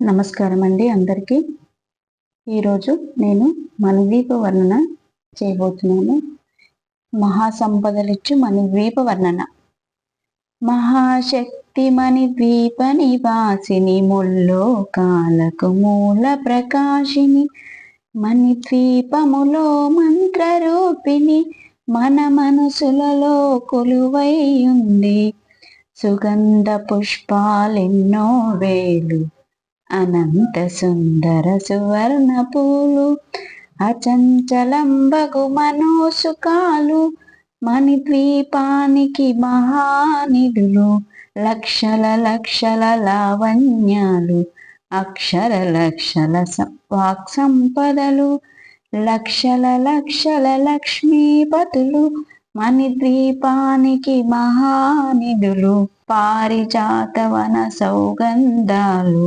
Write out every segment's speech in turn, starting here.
నమస్కారం అండి అందరికీ. ఈరోజు నేను మనద్వీప వర్ణన చేయబోతున్నాను. మహాసంపదలిచ్చు మణిద్వీప వర్ణన మహాశక్తి మణిద్వీప నివాసిని ముల్లోకాలకు మూల ప్రకాశిని మణిద్వీపములో మంత్రరూపిణి మన మనసులలో కొలువై ఉంది సుగంధ పుష్పాలెన్నో వేలు అనంత సుందర సువర్ణ పూలు అచంచలంబగు మనోసుకాలు మణిద్వీపానికి మహానిధులు లక్షల లక్షల లావణ్యాలు అక్షర లక్షల వాక్ సంపదలు లక్షల లక్షల లక్ష్మీపతులు మణిద్వీపానికి మహానిధులు పారిజాతవన సౌగంధాలు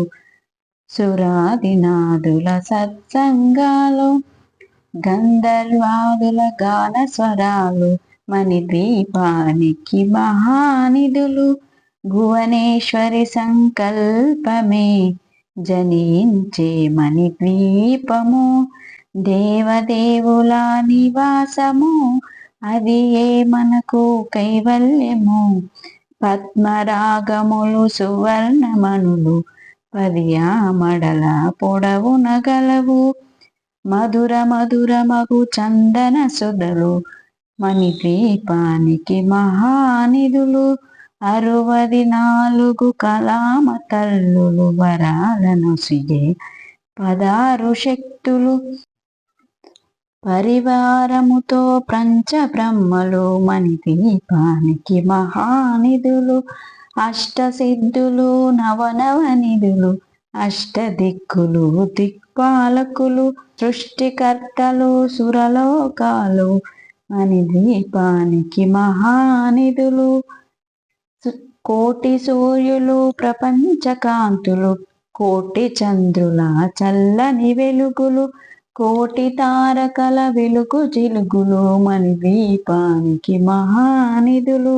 సురాదినాదుల సత్సంగాలు గంధర్వాదుల గాన స్వరాలు మణి దీపానికి మహానిధులు భువనేశ్వరి సంకల్పమే జనించే మణి ద్వీపము దేవదేవుల నివాసము అది ఏ మనకు కైవల్యము? పద్మరాగములు సువర్ణమణులు పదియా మడల పొడవున గలవు మధుర మధుర మగు చందన సుధలు. మణిద్వీపానికి మహానిధులు. అరువది నాలుగు కలామ తల్లులు. వరాలను సిగే పదారు శక్తులు. పరివారముతో పంచ బ్రహ్మలు. మణిదీపానికి మహానిధులు. అష్టసిద్ధులు నవనవనిధులు అష్ట దిక్కులు దిక్పాలకులు సృష్టికర్తలు సురలోకాలు మణిదీపానికి మహానిధులు కోటి సూర్యులు ప్రపంచ కాంతులు కోటి చంద్రుల చల్లని వెలుగులు కోటి తారకల వెలుగు జిలుగులు మణిదీపానికి మహానిధులు.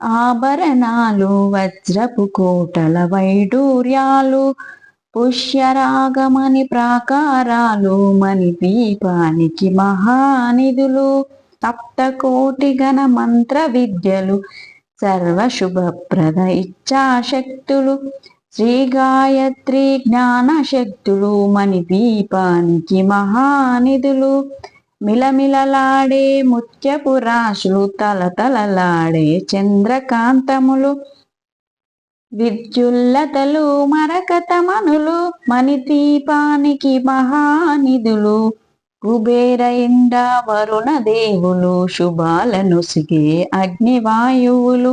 ఆభరణాలు వజ్రపు కోటల వైడూర్యాలు పుష్యరాగమని ప్రాకారాలు మణి దీపానికి మహానిధులు సప్తకోటి గణ మంత్ర విద్యలు సర్వశుభప్రద ఇచ్చాశక్తులు శ్రీ గాయత్రి జ్ఞాన శక్తులు మణి దీపానికి మహానిధులు మిలమిలలాడే ముత్యపు రాశులు తలతలలాడే చంద్రకాంతములు విద్యుల్లతలు మరకతమనులు మణిదీపానికి మహానిధులు కుబేర ఇండ వరుణ దేవులు శుభాలను సిగే అగ్నివాయువులు.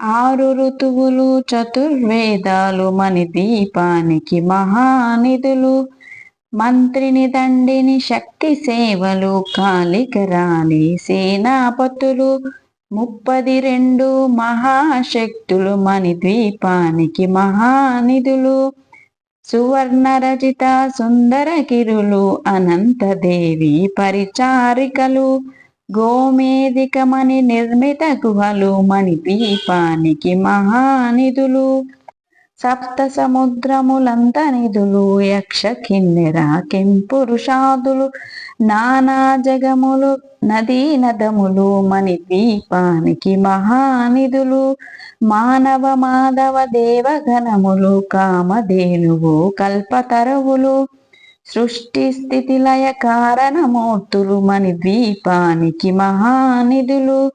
ఆరు ఋతువులు చతుర్వేదాలు మణి దీపానికి మహానిధులు. మంత్రిని దండిని శక్తి సేవలు కాలికరాని సేనాపతులు. ముప్పది రెండు మహాశక్తులు మణి ద్వీపానికి మహానిధులు. సువర్ణ రచిత సుందర కిరులు అనంతదేవి పరిచారికలు. గోమేదికమని నిర్మిత గుహలు మణి దీపానికి మహానిధులు. సప్త సముద్రములంత నిధులు యక్ష కిన్నెర కెంపురుషాదులు నానా జగములు నదీ నదములు మణి దీపానికి మహానిధులు. మానవ మాధవ దేవగణములు కామధేనువు కల్పతరువులు. సృష్టి స్థితి లయ కారణమూర్తులు మని ద్వీపానికి మహానిధులు.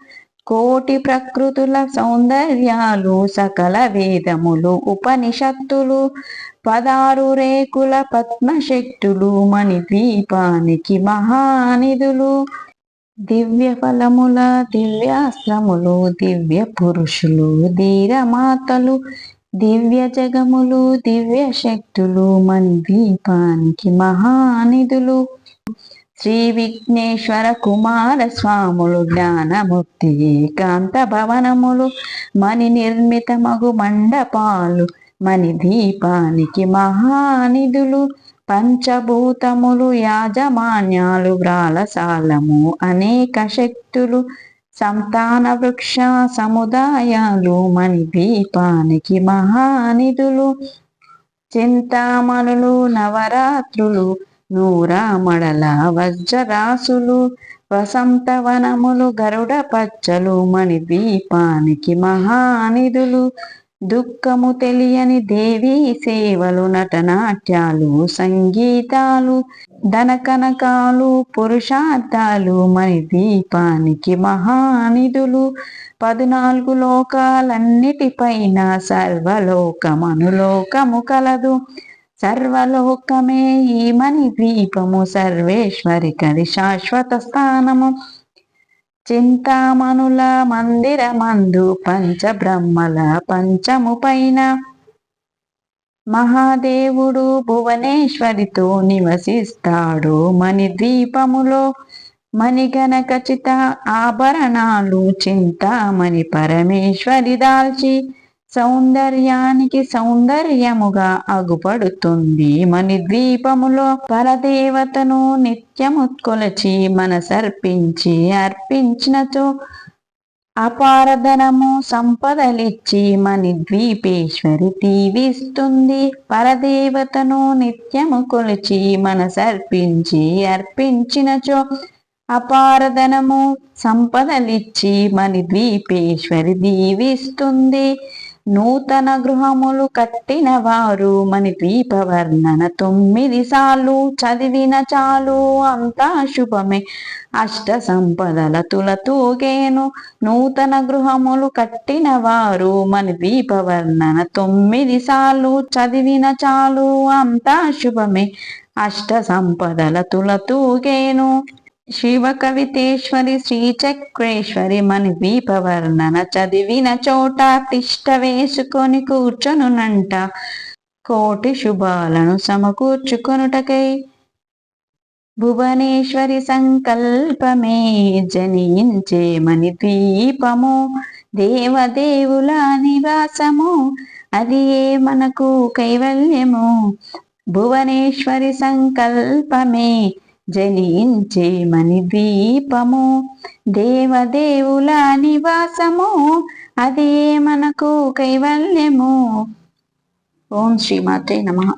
కోటి ప్రకృతుల సౌందర్యాలు సకల వేదములు ఉపనిషత్తులు. పదారు రేకుల పద్మశక్తులు మణి ద్వీపానికి మహానిధులు. దివ్య ఫలముల దివ్యాస్త్రములు దివ్య పురుషులు ధీరమాతలు దివ్య జగములు దివ్య శక్తులు మణి దీపానికి మహానిధులు. శ్రీ విఘ్నేశ్వర కుమార స్వాములు జ్ఞానముక్తి ఏకాంత భవనములు మణి నిర్మిత మగు మండపాలు మణి దీపానికి మహానిధులు. పంచభూతములు యాజమాన్యాలు వ్రాలసాలము అనేక శక్తులు. సంతాన వృక్ష సముదాయాలు మణి దీపానికి మహానిధులు. చింతామణులు నవరాత్రులు నూరామడల వజ్రరాసులు వసంతవనములు గరుడ పచ్చలు మణి దీపానికి మహానిధులు. దుఃఖము తెలియని దేవి సేవలు నటనాట్యాలు సంగీతాలు ధనకనకాలు పురుషార్థాలు మరి దీపానికి మహానిధులు. పద్నాలుగు లోకాలన్నిటిపైన సర్వలోకమనులోకము కలదు. సర్వలోకమే ఈ మణి ద్వీపము సర్వేశ్వరి కది శాశ్వత స్థానము. చింతామణుల మందిరమందు పంచబ్రహ్మల పంచము పైన మహాదేవుడు భువనేశ్వరితో నివసిస్తాడు మణి ద్వీపములో మణిగణ ఖచ్చిత ఆభరణాలు చింతామణి పరమేశ్వరి దాల్చి సౌందర్యానికి సౌందర్యముగా అగుపడుతుంది. మని ద్వీపములో పరదేవతను నిత్యము మన మనసర్పించి అర్పించినచో అపారధనము సంపదలిచ్చి మణి ద్వీపేశ్వరి దీవిస్తుంది పరదేవతను నిత్యము కొలిచి మనసర్పించి అర్పించినచో అపారధనము సంపదలిచ్చి మని ద్వీపేశ్వరి దీవిస్తుంది. నూతన గృహములు కట్టిన వారు మని ద్వీప వర్ణన తొమ్మిది సార్లు చదివిన చాలు అంతా శుభమే. అష్ట సంపదల తులతూగేను నూతన గృహములు కట్టిన వారు మని ద్వీప వర్ణన తొమ్మిది సార్లు చదివిన చాలు అంతా శుభమే. అష్ట సంపదల తులతూగేను శివ కవితేశ్వరి శ్రీచక్రేశ్వరి మని దీపవర్ణన చదివిన చోట తిష్ట వేసుకొని కూర్చొనునంట కోటి శుభాలను సమకూర్చుకొనుటకై భువనేశ్వరి సంకల్పమే జనించే మని దీపము దేవదేవుల నివాసము అది ఏ మనకు కైవల్యము? భువనేశ్వరి సంకల్పమే జనించే దీపము. ద్వీపము దేవదేవుల నివాసము అదే మనకు కైవల్యము. ఓం శ్రీమాతే నమ.